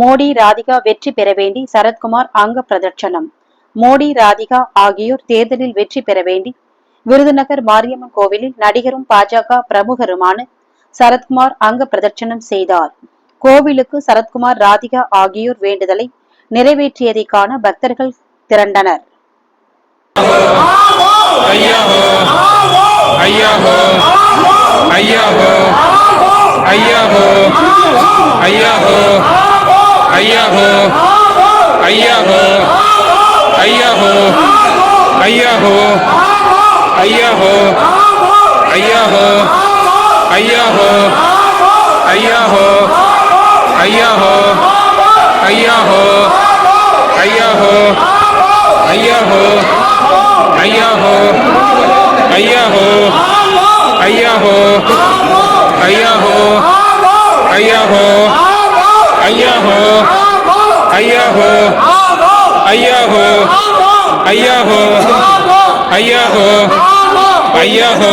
மோடி ராதிகா வெற்றி பெற வேண்டி சரத்குமார் அங்க பிரதட்சணம். மோடி ராதிகா ஆகியோர் தேர்தலில் வெற்றி பெற வேண்டி விருதுநகர் மாரியம்மன் கோவிலில் நடிகரும் பாஜக பிரமுகருமான சரத்குமார் அங்க பிரதட்சணம் செய்தார். கோவிலுக்கு சரத்குமார் ராதிகா ஆகியோர் வேண்டுதலை நிறைவேற்றியதை காண பக்தர்கள் திரண்டனர். ஐயா ஐயாஹோ ஐயாஹோ ஐயாஹோ ஐயாஹோ ஐயாஹோ ஐயாஹோ ஐயாஹோ ஐயாஹோ ஐயாஹோ ஐயாஹோ ஐயாஹோ ஐயாஹோ ஐயாஹோ ஐயாஹோ ஐயாஹோ ஐயாஹோ ஐயாஹோ ஐயாஹோ. ஐயாஹோ. ஐயாஹோ. ஐயாஹோ. ஐயாஹோ.